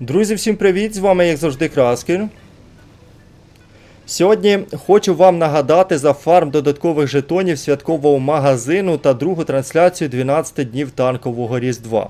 Друзі, всім привіт! З вами, як завжди, Краскін. Сьогодні хочу вам нагадати за фарм додаткових жетонів святкового магазину та другу трансляцію 12 днів танкового Різдва.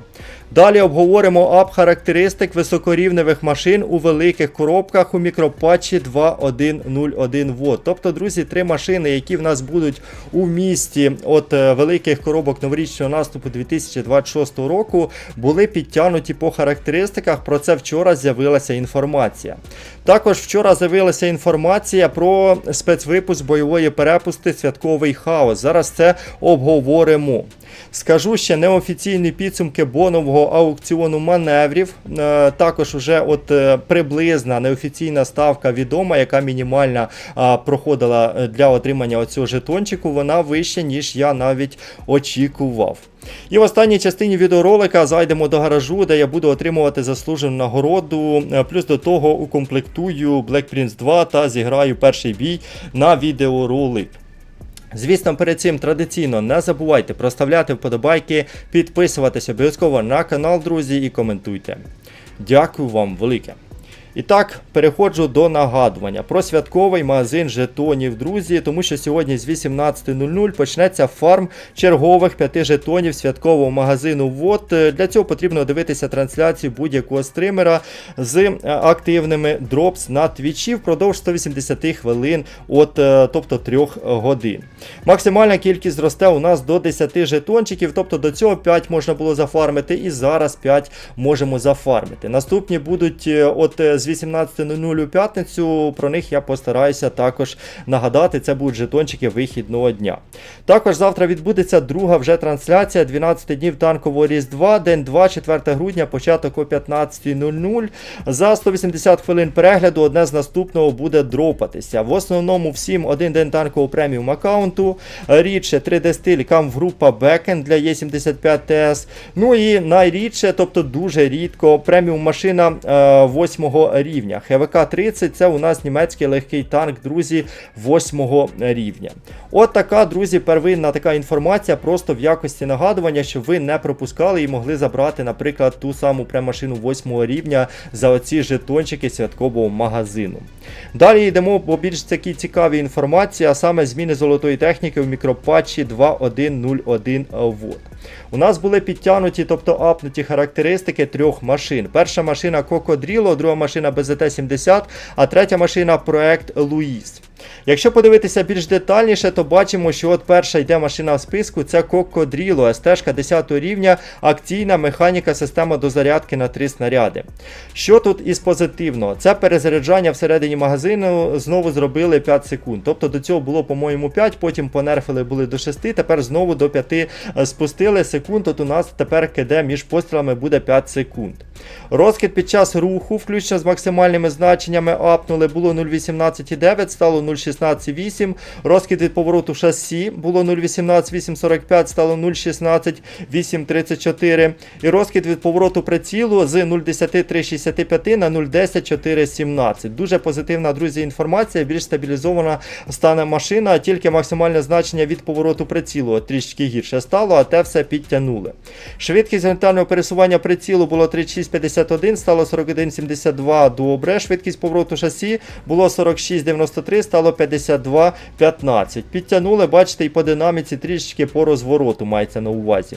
Далі обговоримо ап характеристик високорівневих машин у великих коробках у мікропатчі 2101 вод. Тобто, друзі, три машини, які в нас будуть у місті от е, великих коробок новорічного наступу 2026 року, були підтягнуті по характеристиках. Про це вчора з'явилася інформація. Також вчора з'явилася інформація про спецвипуск бойової перепусти Святковий хаос. Зараз це обговоримо. Скажу ще неофіційні підсумки бонового аукціону маневрів. Е, Також вже от е, приблизна неофіційна ставка відома, яка мінімальна проходила е, для отримання оцього жетончику. Вона вища, ніж я навіть очікував. І в останній частині відеоролика зайдемо до гаражу, де я буду отримувати заслужену нагороду. Плюс до того укомплектую Black Prince 2 та зіграю перший бій на відеоролик. Звісно, перед цим традиційно не забувайте проставляти вподобайки, підписуватися обов'язково на канал, друзі, і коментуйте. Дякую вам велике. І так, переходжу до нагадування про святковий магазин жетонів, друзі, тому що сьогодні з 18.00 почнеться фарм чергових п'яти жетонів святкового магазину ВОД. Е, Для цього потрібно дивитися трансляцію будь-якого стримера з е, активними дропс на твічі впродовж 180 хвилин, от, е, тобто 3 годин. Максимальна кількість зросте у нас до 10 жетончиків, тобто до цього 5 можна було зафармити, і зараз 5 можемо зафармити. Наступні будуть от е, з 18.00 у п'ятницю. Про них я постараюся також нагадати. Це будуть жетончики вихідного дня. Також завтра відбудеться друга вже трансляція 12 днів танкового Різдва, день 2, 4 грудня, початок о 15.00. За 180 хвилин перегляду одне з наступного буде дропатися. В основному всім один день танкового преміум аккаунту. Рідше 3D стиль кам-група Backend для Е75 TS. Ну і найрідше, тобто дуже рідко, преміум машина 8 рівня. ХВК 30 це у нас німецький легкий танк, друзі, 8 рівня. От така, друзі, первинна така інформація, просто в якості нагадування, щоб ви не пропускали і могли забрати, наприклад, ту саму премашину 8 рівня за оці жетончики святкового магазину. Далі йдемо по більш такій цікавій інформації, а саме зміни золотої техніки в мікропатчі 2101 вод. У нас були підтягнуті, тобто апнуті характеристики трьох машин. Перша машина Кокодріло, друга машина БЗТ-70, а третя машина проект Луїс. Якщо подивитися більш детальніше, то бачимо, що от перша йде машина в списку, це Кокодріло, СТ 10 рівня, акційна механіка система дозарядки на 3 снаряди. Що тут із позитивного? Це перезаряджання всередині магазину знову зробили 5 секунд. Тобто до цього було, по-моєму, 5, потім понерфили були до 6, тепер знову до 5 е, спустили секунд. От у нас тепер КД між пострілами буде 5 секунд. Розкид під час руху, включно з максимальними значеннями, апнули, було 0,18,9, стало 0,16,8. Розкид від повороту шасі було 0,18,845, стало 0,16,834. І розкид від повороту прицілу з 0,10,365 на 0,10,417. Дуже позитивна, друзі, інформація, більш стабілізована стане машина, тільки максимальне значення від повороту прицілу трішки гірше стало, а те все підтягнули. Швидкість горизонтального пересування прицілу було 36,51, стало 41,72 добре. Швидкість повороту шасі було 46,93, стало 52,15. Підтягнули, бачите, і по динаміці трішечки по розвороту мається на увазі.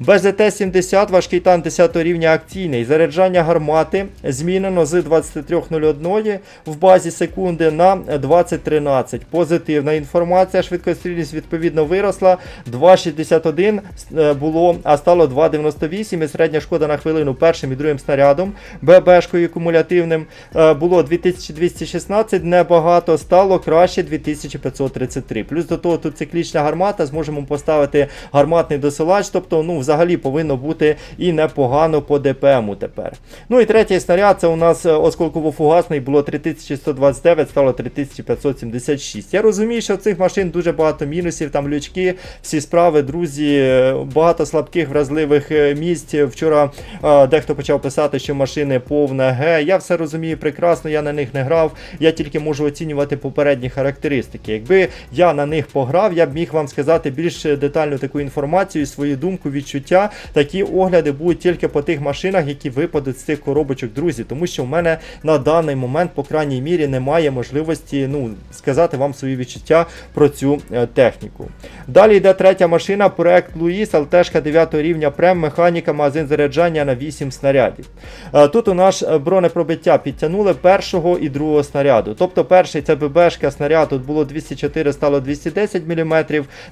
БЗТ-70, важкий танк 10 рівня акційний. Заряджання гармати змінено з 23.01 в базі секунди на 20.13. Позитивна інформація, швидкострільність відповідно виросла. 2,61 е, було, а стало 2,98 і середня шкода на хвилину першим і другим снарядом. ББшкою кумулятивним е, було 2216, небагато, стало краще 2533. Плюс до того тут циклічна гармата, зможемо поставити гарматний досилач, тобто ну, взагалі повинно бути і непогано по ДПМу тепер. Ну і третій снаряд це у нас е, осколково-фугасний, було 3129, стало 3576. Я розумію, що в цих машин дуже багато мінусів, там лючки, всі справи, друзі, е, багато слабких вразливих е, місць. Вчора е, дехто почав писати, що машини повне Г. Я все розумію прекрасно, я на них не грав. Я тільки можу оцінювати по попередні характеристики. Якби я на них пограв, я б міг вам сказати більш детальну таку інформацію, свою думку, відчуття. Такі огляди будуть тільки по тих машинах, які випадуть з цих коробочок, друзі. Тому що в мене на даний момент, по крайній мірі, немає можливості ну, сказати вам свої відчуття про цю е, техніку. Далі йде третя машина, проект Луїс, ЛТшка 9 рівня прем, механіка, магазин заряджання на 8 снарядів. Е, Тут у нас бронепробиття підтягнули першого і другого снаряду. Тобто перший це ББшка снаряд, тут було 204, стало 210 мм,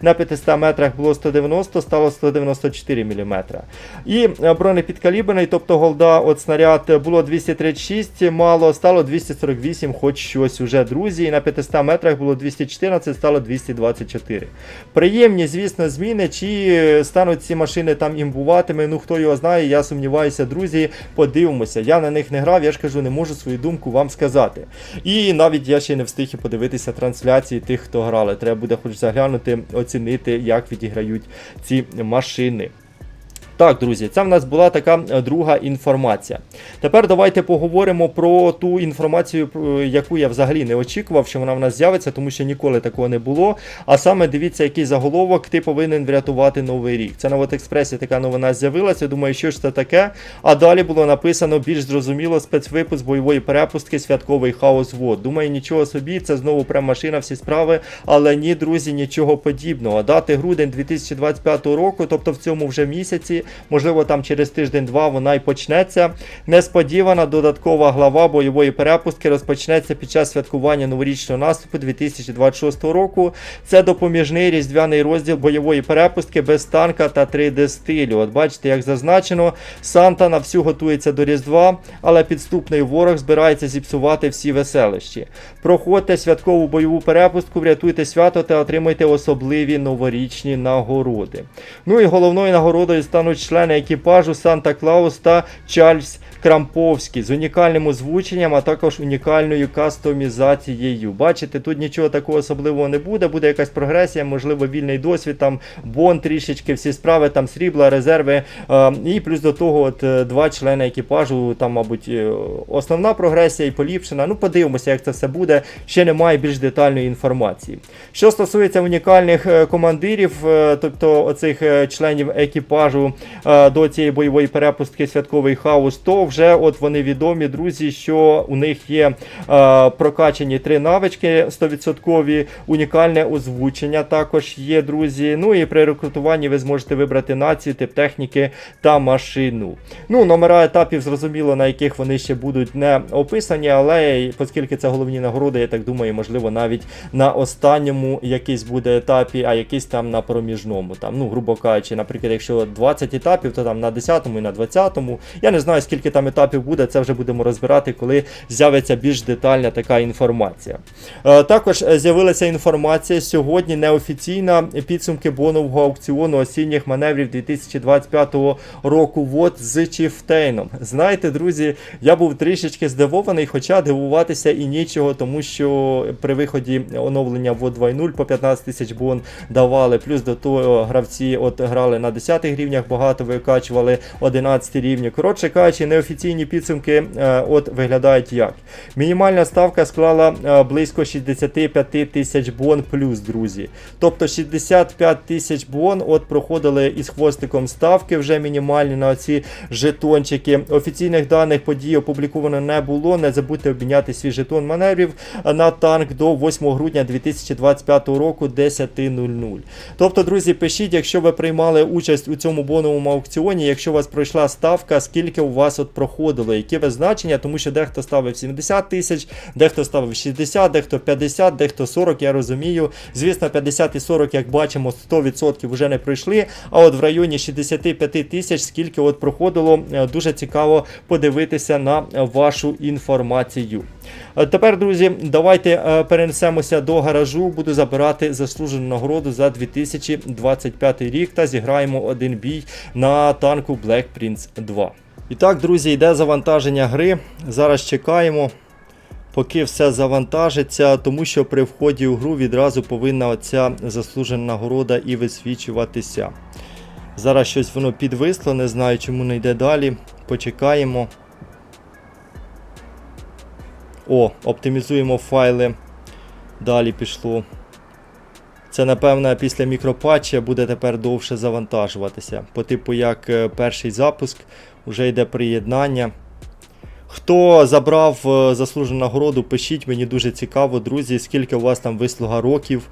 на 500 метрах було 190, стало 194 мм. І бронепідкаліберний, тобто голда от снаряд було 236, мало, стало 248, хоч щось уже, друзі. І на 500 метрах було 214, стало 224. Приємні, звісно, зміни. Чи стануть ці машини там імбуватими? Ну хто його знає, я сумніваюся, друзі. Подивимося. Я на них не грав, я ж кажу, не можу свою думку вам сказати. І навіть я ще не встиг і подивитися трансляції тих, хто грали. Треба буде хоч заглянути, оцінити, як відіграють ці машини. Так, друзі, це в нас була така е, друга інформація. Тепер давайте поговоримо про ту інформацію, про яку я взагалі не очікував, що вона в нас з'явиться, тому що ніколи такого не було. А саме дивіться, який заголовок ти повинен врятувати новий рік. Це на Експресі така новина з'явилася. Думаю, що ж це таке. А далі було написано більш зрозуміло спецвипуск бойової перепустки Святковий хаос вод. Думаю, нічого собі, це знову прям машина, всі справи. Але ні, друзі, нічого подібного. Дати грудень 2025 року, тобто в цьому вже місяці. Можливо, там через тиждень-два вона й почнеться. Несподівана додаткова глава бойової перепустки розпочнеться під час святкування новорічного наступу 2026 року. Це допоміжний різдвяний розділ бойової перепустки без танка та 3D стилю. От бачите, як зазначено, Санта на всю готується до Різдва, але підступний ворог збирається зіпсувати всі веселищі. Проходьте святкову бойову перепустку, врятуйте свято та отримайте особливі новорічні нагороди. Ну і головною нагородою стануть члени екіпажу Санта Клаус та Чарльз Крамповський з унікальним озвученням, а також унікальною кастомізацією. Бачите, тут нічого такого особливого не буде, буде якась прогресія, можливо, вільний досвід, там бон трішечки, всі справи, там срібла, резерви. Е, і плюс до того, от е, два члени екіпажу, там, мабуть, е, основна прогресія і поліпшена. Ну, подивимося, як це все буде. Ще немає більш детальної інформації. Що стосується унікальних е, командирів, тобто оцих членів екіпажу до цієї бойової перепустки святковий хаос, то вже от вони відомі, друзі, що у них є е, прокачані три навички 100%, унікальне озвучення також є, друзі. Ну і при рекрутуванні ви зможете вибрати націю, тип техніки та машину. Ну, номера етапів зрозуміло, на яких вони ще будуть не описані, але оскільки це головні нагороди, я так думаю, можливо, навіть на останньому якийсь буде етапі, а якийсь там на проміжному. Там, ну, грубо кажучи, наприклад, якщо 20 етапів, то там на 10-му і на 20-му. Я не знаю, скільки там етапів буде, це вже будемо розбирати, коли з'явиться більш детальна така інформація. Е, також е, з'явилася інформація сьогодні неофіційна підсумки бонового аукціону осінніх маневрів 2025 року ВОД з Чіфтейном. Знаєте, друзі, я був трішечки здивований, хоча дивуватися і нічого, тому що при виході оновлення ВОД 2.0 по 15 тисяч бон давали. Плюс до того гравці от грали на 10 рівнях, багато викачували 11 рівні. Коротше кажучи, неофіційні підсумки е, от виглядають як. Мінімальна ставка склала е, близько 65 тисяч бон плюс, друзі. Тобто 65 тисяч бон от проходили із хвостиком ставки вже мінімальні на ці жетончики. Офіційних даних подій опубліковано не було. Не забудьте обміняти свій жетон маневрів на танк до 8 грудня 2025 року 10.00. Тобто, друзі, пишіть, якщо ви приймали участь у цьому боновому аукціоні, якщо у вас пройшла ставка, скільки у вас от проходило, які ви значення, тому що дехто ставив 70 тисяч, дехто ставив 60, дехто 50, дехто 40, я розумію. Звісно, 50 і 40, як бачимо, 100% вже не пройшли. А от в районі 65 тисяч, скільки от проходило, е, дуже цікаво подивитися на вашу інформацію. Е, Тепер, друзі, давайте е, перенесемося до гаражу. Буду забирати заслужену нагороду за 2025 рік та зіграємо один бій на танку Black Prince 2. І так, друзі, йде завантаження гри. Зараз чекаємо. Поки все завантажиться, тому що при вході у гру відразу повинна оця заслужена нагорода і висвічуватися. Зараз щось воно підвисло, не знаю, чому не йде далі. Почекаємо. О, оптимізуємо файли Далі пішло. Це, напевно, після мікропатча буде тепер довше завантажуватися. По типу, як е, перший запуск, вже йде приєднання. Хто забрав е, заслужену нагороду, пишіть, мені дуже цікаво, друзі, скільки у вас там вислуга років.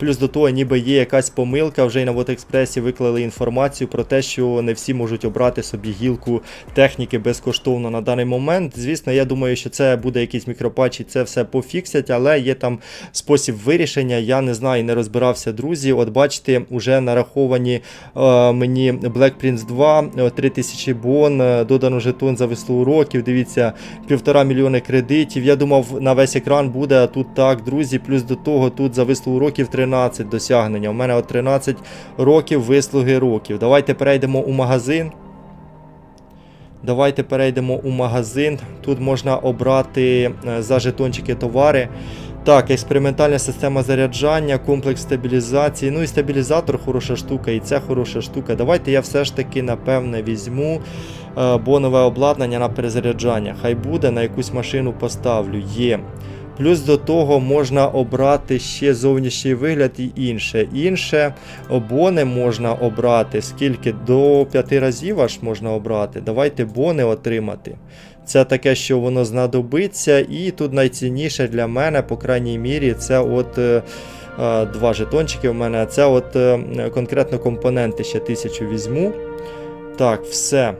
Плюс до того, ніби є якась помилка. Вже й на Вотекспресі виклали інформацію про те, що не всі можуть обрати собі гілку техніки безкоштовно на даний момент. Звісно, я думаю, що це буде якийсь мікропатч і це все пофіксять, але є там спосіб вирішення. Я не знаю, не розбирався, друзі. От бачите, вже нараховані е, мені Black Prince 2, е, 3000 бон, е, додано жетон за вислугу років. Дивіться, півтора мільйони кредитів. Я думав, на весь екран буде, а тут так, друзі. Плюс до того, тут за вислугу років 13 досягнення. У мене от 13 років вислуги років. Давайте перейдемо у магазин. Давайте перейдемо у магазин. Тут можна обрати е, за жетончики товари. Так, експериментальна система заряджання, комплекс стабілізації. Ну і стабілізатор хороша штука, і це хороша штука. Давайте я все ж таки, напевне, візьму бонове обладнання на перезаряджання. Хай буде, на якусь машину поставлю. Є. Плюс до того можна обрати ще зовнішній вигляд і інше. Інше бони можна обрати, скільки до 5 разів аж можна обрати. Давайте бони отримати. Це таке, що воно знадобиться, і тут найцінніше для мене, по крайній мірі, це от. е, е, Два жетончики в мене. Це от е, конкретно компоненти ще тисячу візьму. Так, все.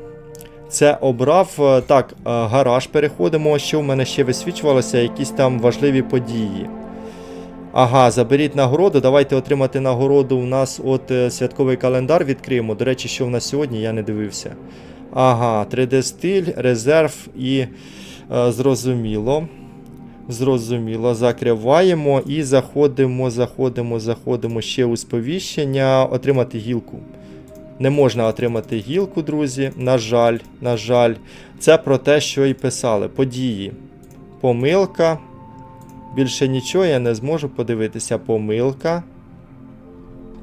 Це обрав. Е, Так, е, гараж переходимо. Що в мене ще висвічувалося? Якісь там важливі події. Ага, заберіть нагороду. Давайте отримати нагороду. У нас от е, святковий календар відкриємо. До речі, що в нас сьогодні, я не дивився. Ага, 3D стиль, резерв і е, зрозуміло. Зрозуміло, закриваємо і заходимо, заходимо, заходимо ще у сповіщення. Отримати гілку. Не можна отримати гілку, друзі. На жаль, на жаль. Це про те, що і писали. Події. Помилка. Більше нічого я не зможу подивитися. Помилка.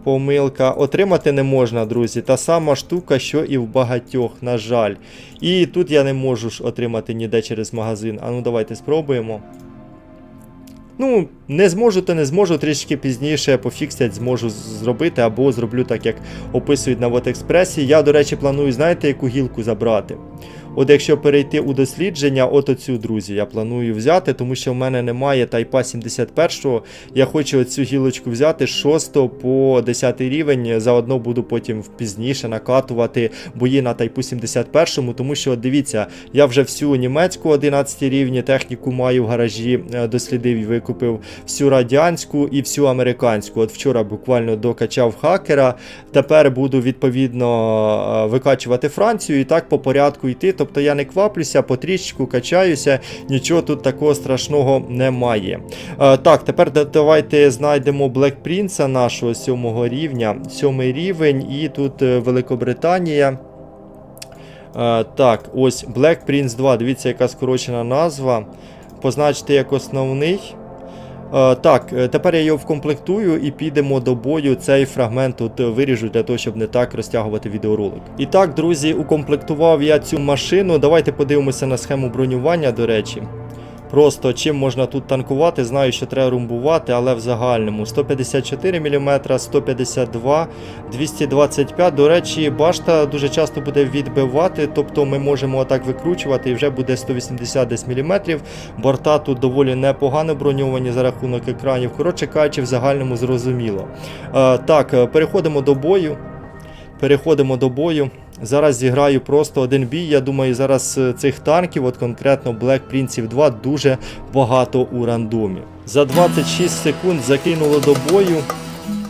Помилка. Отримати не можна, друзі. Та сама штука, що і в багатьох, на жаль. І тут я не можу ж отримати ніде через магазин. А ну давайте спробуємо. Ну, не зможу, то не зможу, трішки пізніше пофіксять, зможу зробити, або зроблю так, як описують на Вотекспресі. Я, до речі, планую, знаєте, яку гілку забрати? От якщо перейти у дослідження, от оцю, друзі, я планую взяти, тому що в мене немає тайпа 71-го. Я хочу оцю гілочку взяти з 6 по 10 рівень. Заодно буду потім пізніше накатувати бої на тайпу 71-му, тому що дивіться, я вже всю німецьку 11 рівні техніку маю в гаражі, е, дослідив і викупив всю радянську і всю американську. От вчора буквально докачав хакера. Тепер буду відповідно е, викачувати Францію і так по порядку йти. Тобто я не кваплюся, потрішечку качаюся, нічого тут такого страшного немає. Е, Так, тепер давайте знайдемо Black Prince нашого сьомого рівня. Сьомий рівень, і тут е, Великобританія. Е, Так, ось Black Prince 2. Дивіться, яка скорочена назва. Позначте як основний. Е, Так, е, тепер я його вкомплектую і підемо до бою. Цей фрагмент тут виріжу для того, щоб не так розтягувати відеоролик. І так, друзі, укомплектував я цю машину. Давайте подивимося на схему бронювання, до речі. Просто чим можна тут танкувати, знаю, що треба румбувати, але в загальному 154 мм, 152, 225. До речі, башта дуже часто буде відбивати, тобто ми можемо отак викручувати і вже буде 180 десь мм. Борта тут доволі непогано броньовані за рахунок екранів. Коротше кажучи, в загальному зрозуміло. Е, так, е, переходимо до бою. Переходимо до бою. Зараз зіграю просто один бій. Я думаю, зараз е, цих танків, от конкретно Black Prince 2, дуже багато у рандомі. За 26 секунд закинуло до бою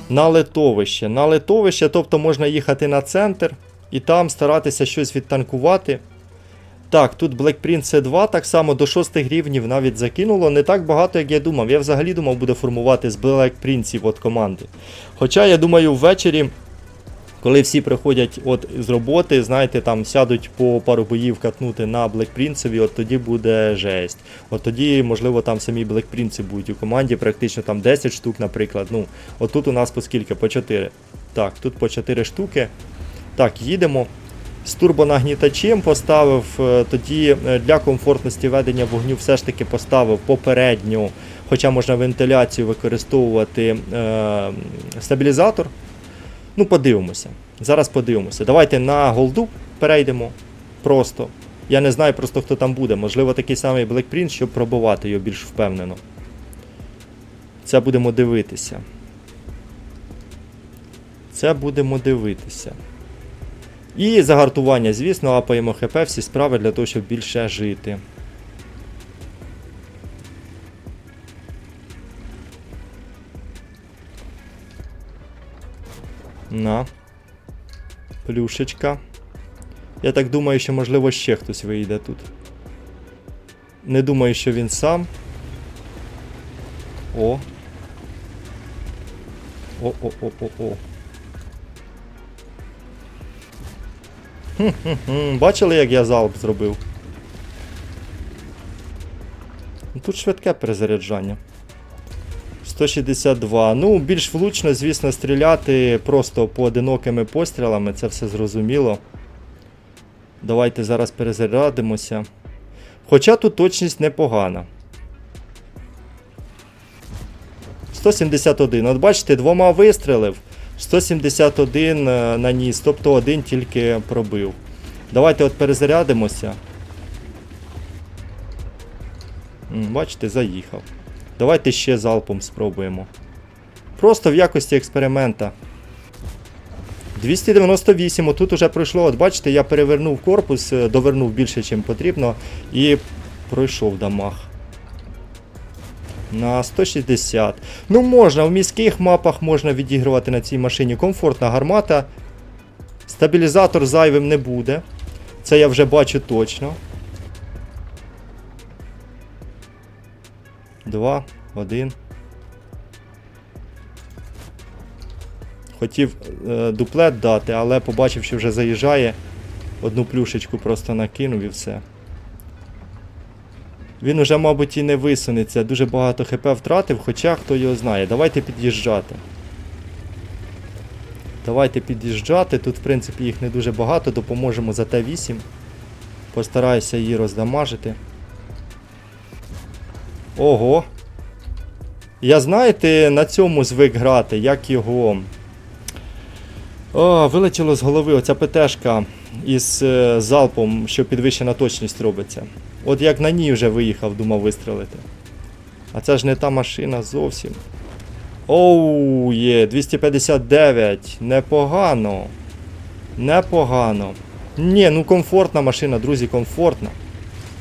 на литовище. На литовище, тобто можна їхати на центр і там старатися щось відтанкувати. Так, тут Black Prince 2 так само до 6 рівнів навіть закинуло. Не так багато, як я думав. Я взагалі думав, буде формувати з Black Prince от команди. Хоча, я думаю, ввечері коли всі приходять от з роботи, знаєте, там сядуть по пару боїв катнути на Black Prince, от тоді буде жесть. От тоді, можливо, там самі Prince будуть у команді, практично там 10 штук, наприклад. Ну, от тут у нас по скільки? По 4. Так, тут по 4 штуки. Так, їдемо. з турбонагнітачем поставив, е, тоді е, для комфортності ведення вогню все ж таки поставив попередню, хоча можна вентиляцію використовувати е, стабілізатор. Ну, подивимося. Зараз подивимося. Давайте на голду перейдемо. Просто. Я не знаю просто хто там буде. Можливо, такий самий Black Prince, щоб пробувати його більш впевнено. Це будемо дивитися. Це будемо дивитися. І загартування, звісно, апаємо ХП, всі справи для того, щоб більше жити. На. Плюшечка. Я так думаю, що можливо ще хтось вийде тут. Не думаю, що він сам. О. О-о-о-о-о. Хм-хм-хм. Бачили, як я залп зробив? Тут швидке перезаряджання. 162. Ну, більш влучно, звісно, стріляти просто поодинокими пострілами, це все зрозуміло. Давайте зараз перезарядимося. Хоча тут точність непогана. 171. От бачите, двома вистрілив. 171 е, наніс, тобто один тільки пробив. Давайте от перезарядимося. Бачите, заїхав. Давайте ще залпом спробуємо. Просто в якості експеримента. 298, отут уже пройшло. От бачите, я перевернув корпус, е, довернув більше, ніж потрібно, і пройшов дамаг. На 160. Ну, можна, в міських мапах можна відігрувати на цій машині. Комфортна гармата. Стабілізатор зайвим не буде. Це я вже бачу точно. Два, один. Хотів е, дуплет дати, але побачив, що вже заїжджає. Одну плюшечку просто накинув і все. Він уже, мабуть, і не висунеться. Дуже багато хп втратив, хоча хто його знає. Давайте під'їжджати. Давайте під'їжджати. Тут, в принципі, їх не дуже багато, допоможемо за Т8. Постараюся її роздамажити. Ого. Я знаєте, на цьому звик грати, як його. О, вилетіло з голови оця ПТшка із е, залпом, що підвищена точність робиться. От як на ній вже виїхав, думав вистрелити. А це ж не та машина зовсім. Оу, є, 259. Непогано. Непогано. Ні, ну комфортна машина, друзі, комфортна.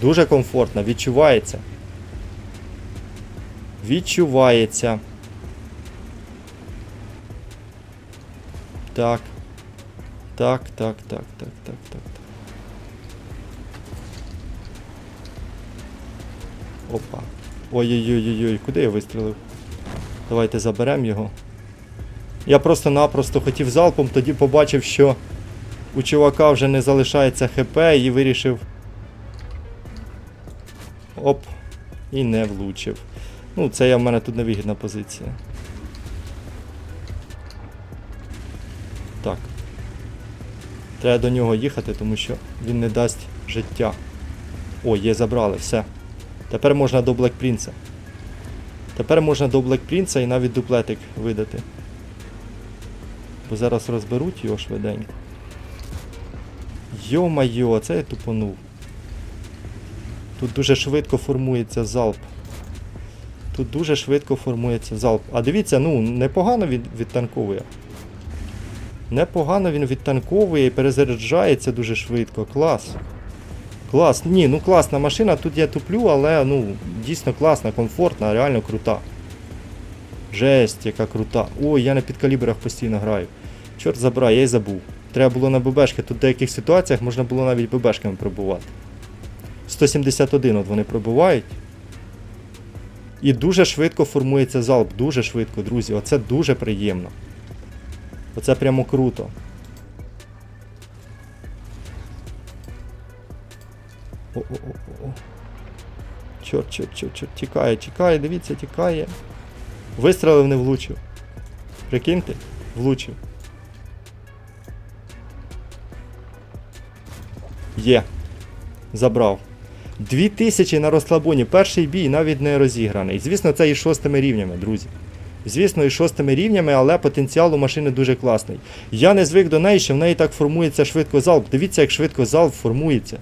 Дуже комфортна, відчувається. Відчувається. Так. Так, так, так, так, так, так. так. Опа. Ой-ой-ой-ой, куди я вистрілив? Давайте заберемо його. Я просто-напросто хотів залпом, тоді побачив, що у чувака вже не залишається ХП і вирішив. Оп. І не влучив. Ну, це я в мене тут невигідна позиція. Так. Треба до нього їхати, тому що він не дасть життя. О, є, забрали, все. Тепер можна до Black Prince. Тепер можна до Black Prince і навіть дуплетик видати. Бо зараз розберуть його швиденько. Йо-майо, це я тупонув. Тут дуже швидко формується залп. Тут дуже швидко формується залп. А дивіться, ну, непогано він відтанковує. Непогано він відтанковує і перезаряджається дуже швидко. Клас. Клас. Ні, ну класна машина, тут я туплю, але ну, дійсно класна, комфортна, реально крута. Жесть, яка крута. Ой, я на підкалібрах постійно граю. Чорт забирай, я й забув. Треба було на ББшки. Тут в деяких ситуаціях можна було навіть ББшками пробувати. 171 от вони пробувають. І дуже швидко формується залп, дуже швидко, друзі. Оце дуже приємно. Оце прямо круто. О-о-о-о. Чорт, чорт, чорт, чорт, тікає, тікає, дивіться, тікає. Вистрелив, не влучив. Прикиньте, влучив. Є. Забрав. 2000 на розслабоні. Перший бій навіть не розіграний. Звісно, це і шостими рівнями, друзі. Звісно, і шостими рівнями, але потенціал у машини дуже класний. Я не звик до неї, що в неї так формується швидко залп. Дивіться, як швидко залп формується.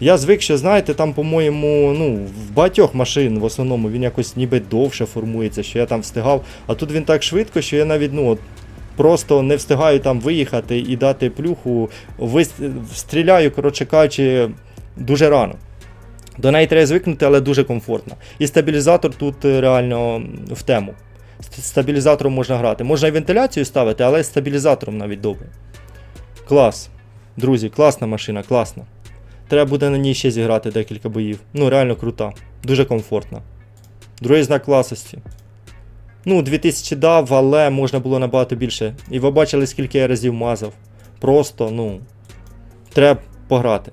Я звик, що знаєте, там, по-моєму, ну, в багатьох машин в основному він якось ніби довше формується, що я там встигав. А тут він так швидко, що я навіть ну, от, просто не встигаю там виїхати і дати плюху. Вис... Стріляю, коротше кажучи, дуже рано. До неї треба звикнути, але дуже комфортно. І стабілізатор тут е, реально в тему. Стабілізатором можна грати. Можна і вентиляцію ставити, але стабілізатором навіть добре. Клас. Друзі, класна машина, класна. Треба буде на ній ще зіграти декілька боїв. Ну, реально крута. Дуже комфортна. Другий знак класності. Ну, 2000 дав, але можна було набагато більше. І ви бачили, скільки я разів мазав. Просто, ну. Треба пограти.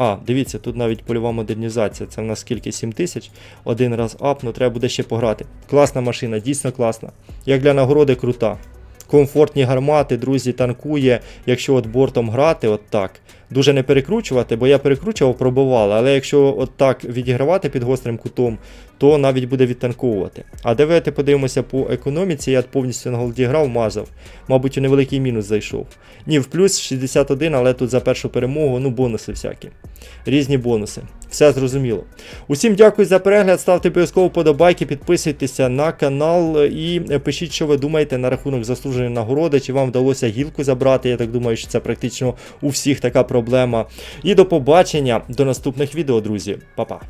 А, дивіться, тут навіть польова модернізація. Це в нас скільки? 7000. Один раз ап, ну треба буде ще пограти. Класна машина, дійсно класна. Як для нагороди крута. Комфортні гармати, друзі, танкує, якщо от бортом грати, от так. Дуже не перекручувати, бо я перекручував, пробував. але якщо от так відігравати під гострим кутом, то навіть буде відтанковувати. А давайте подивимося по економіці, я повністю на голді грав, мазав. Мабуть, у невеликий мінус зайшов. Ні, в плюс 61, але тут за першу перемогу, ну, бонуси всякі. Різні бонуси. Все зрозуміло. Усім дякую за перегляд. Ставте обов'язково подобайки, підписуйтеся на канал і пишіть, що ви думаєте на рахунок заслуженої нагороди, чи вам вдалося гілку забрати. Я так думаю, що це практично у всіх така проблема. І до побачення, до наступних відео, друзі. Па-па.